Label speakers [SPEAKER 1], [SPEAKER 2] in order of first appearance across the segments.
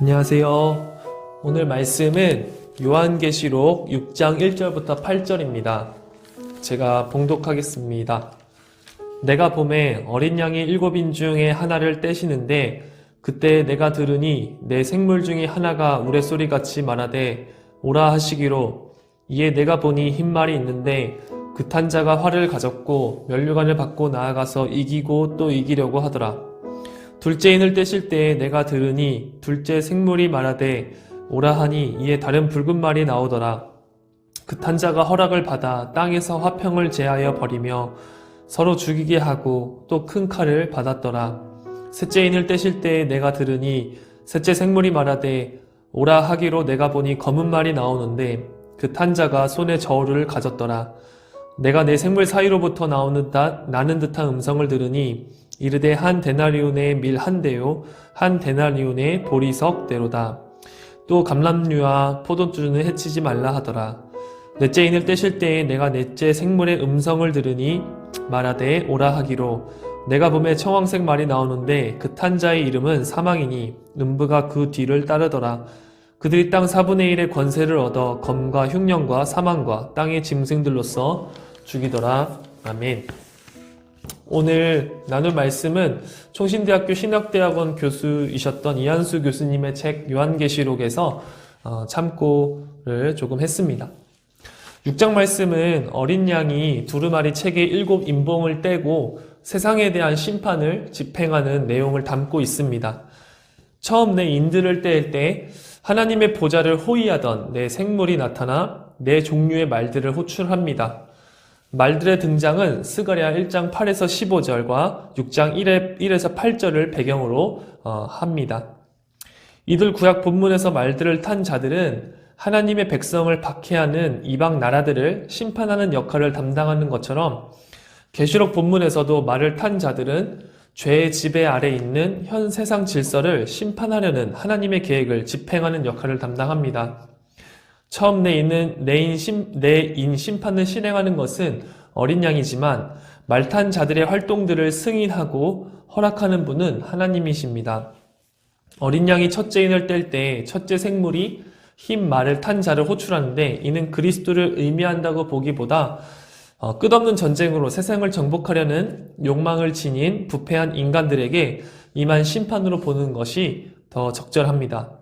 [SPEAKER 1] 안녕하세요. 오늘 말씀은 요한계시록 6장 1절부터 8절입니다. 제가 봉독하겠습니다. 내가 봄에 어린 양이 일곱인 중에 하나를 떼시는데 그때 내가 들으니 내 생물 중에 하나가 우레소리 같이 말하되 오라 하시기로 이에 내가 보니 흰 말이 있는데 그 탄자가 활을 가졌고 면류관을 받고 나아가서 이기고 또 이기려고 하더라. 둘째 인을 떼실 때에 내가 들으니 둘째 생물이 말하되 오라 하니 이에 다른 붉은 말이 나오더라. 그 탄자가 허락을 받아 땅에서 화평을 제하여 버리며 서로 죽이게 하고 또 큰 칼을 받았더라. 셋째 인을 떼실 때에 내가 들으니 셋째 생물이 말하되 오라 하기로 내가 보니 검은 말이 나오는데 그 탄자가 손에 저울을 가졌더라. 내가 내 생물 사이로부터 나오는 듯 나는 듯한 음성을 들으니 이르되 한 데나리온의 밀 한 대요 한 데나리온의 보리석 대로다. 또 감람류와 포도주는 해치지 말라 하더라. 넷째 인을 떼실 때에 내가 넷째 생물의 음성을 들으니 말하되 오라 하기로 내가 봄에 청황색 말이 나오는데 그 탄자의 이름은 사망이니 음부가 그 뒤를 따르더라. 그들이 땅 4분의 1의 권세를 얻어 검과 흉년과 사망과 땅의 짐승들로서 죽이더라. 아멘. 오늘 나눌 말씀은 총신대학교 신학대학원 교수이셨던 이한수 교수님의 책 요한계시록에서 어, 참고를 조금 했습니다. 6장 말씀은 어린 양이 두루마리 책의 일곱 인봉을 떼고 세상에 대한 심판을 집행하는 내용을 담고 있습니다. 처음 내 인들을 뗄때 하나님의 보좌를 호위하던 내 생물이 나타나 내 종류의 말들을 호출합니다. 말들의 등장은 스가랴 1장 8에서 15절과 6장 1에, 1에서 8절을 배경으로 어, 합니다. 이들 구약 본문에서 말들을 탄 자들은 하나님의 백성을 박해하는 이방 나라들을 심판하는 역할을 담당하는 것처럼 계시록 본문에서도 말을 탄 자들은 죄의 지배 아래 있는 현 세상 질서를 심판하려는 하나님의 계획을 집행하는 역할을 담당합니다. 처음 내 인은 내인 심, 내인 심판을 실행하는 것은 어린 양이지만 말탄 자들의 활동들을 승인하고 허락하는 분은 하나님이십니다. 어린 양이 첫째 인을 뗄 때 첫째 생물이 흰 말을 탄 자를 호출하는데 이는 그리스도를 의미한다고 보기보다 어, 끝없는 전쟁으로 세상을 정복하려는 욕망을 지닌 부패한 인간들에게 임한 심판으로 보는 것이 더 적절합니다.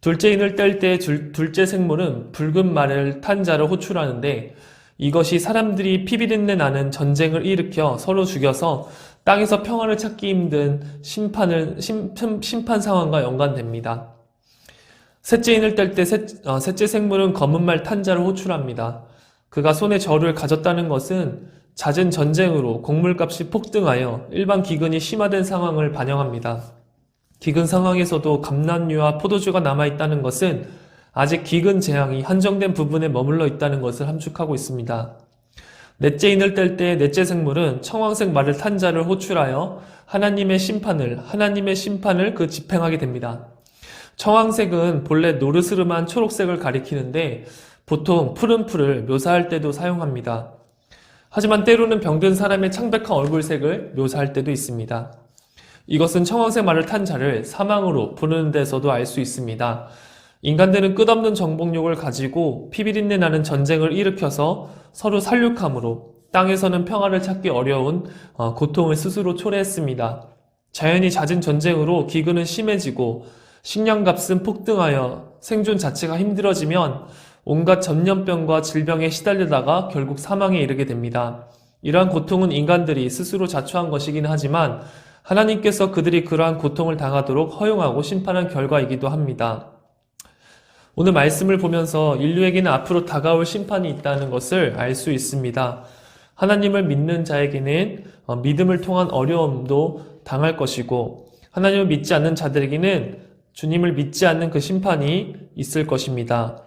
[SPEAKER 1] 둘째 인을 뗄 때 둘째 생물은 붉은 말을 탄 자를 호출하는데 이것이 사람들이 피비린내 나는 전쟁을 일으켜 서로 죽여서 땅에서 평화를 찾기 힘든 심판을, 심, 심판 상황과 연관됩니다. 셋째 인을 뗄때 어, 셋째 생물은 검은 말 탄 자를 호출합니다. 그가 손에 저를 가졌다는 것은 잦은 전쟁으로 곡물값이 폭등하여 일반 기근이 심화된 상황을 반영합니다. 기근 상황에서도 감난류와 포도주가 남아있다는 것은 아직 기근 재앙이 한정된 부분에 머물러 있다는 것을 함축하고 있습니다. 넷째 인을 뗄 때 넷째 생물은 청황색 말을 탄 자를 호출하여 하나님의 심판을, 하나님의 심판을 그 집행하게 됩니다. 청황색은 본래 노르스름한 초록색을 가리키는데 보통 푸른 풀을 묘사할 때도 사용합니다. 하지만 때로는 병든 사람의 창백한 얼굴색을 묘사할 때도 있습니다. 이것은 청황색 말을 탄 자를 사망으로 부르는 데서도 알 수 있습니다. 인간들은 끝없는 정복욕을 가지고 피비린내 나는 전쟁을 일으켜서 서로 살육함으로 땅에서는 평화를 찾기 어려운 어, 고통을 스스로 초래했습니다. 자연이 잦은 전쟁으로 기근은 심해지고 식량값은 폭등하여 생존 자체가 힘들어지면 온갖 전염병과 질병에 시달리다가 결국 사망에 이르게 됩니다. 이러한 고통은 인간들이 스스로 자초한 것이긴 하지만 하나님께서 그들이 그러한 고통을 당하도록 허용하고 심판한 결과이기도 합니다. 오늘 말씀을 보면서 인류에게는 앞으로 다가올 심판이 있다는 것을 알 수 있습니다. 하나님을 믿는 자에게는 어, 믿음을 통한 어려움도 당할 것이고 하나님을 믿지 않는 자들에게는 주님을 믿지 않는 그 심판이 있을 것입니다.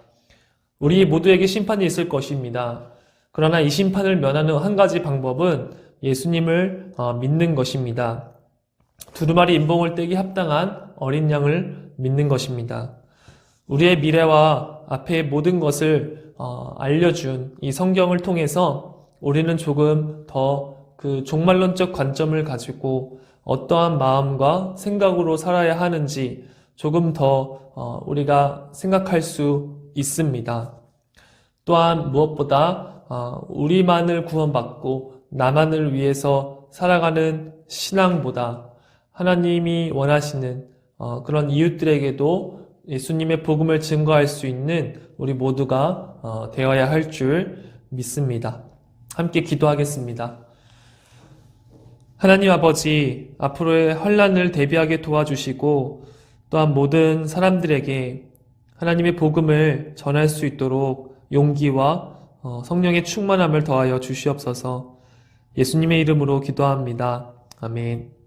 [SPEAKER 1] 우리 모두에게 심판이 있을 것입니다. 그러나 이 심판을 면하는 한 가지 방법은 예수님을 어, 믿는 것입니다. 두루마리 인봉을 떼기 합당한 어린 양을 믿는 것입니다. 우리의 미래와 앞의 모든 것을 어, 알려준 이 성경을 통해서 우리는 조금 더 그 종말론적 관점을 가지고 어떠한 마음과 생각으로 살아야 하는지 조금 더 어, 우리가 생각할 수 있습니다. 또한 무엇보다 어, 우리만을 구원받고 나만을 위해서 살아가는 신앙보다 하나님이 원하시는 어, 그런 이웃들에게도 예수님의 복음을 증거할 수 있는 우리 모두가 어, 되어야 할 줄 믿습니다. 함께 기도하겠습니다. 하나님 아버지, 앞으로의 환란을 대비하게 도와주시고 또한 모든 사람들에게 하나님의 복음을 전할 수 있도록 용기와 어, 성령의 충만함을 더하여 주시옵소서. 예수님의 이름으로 기도합니다. 아멘.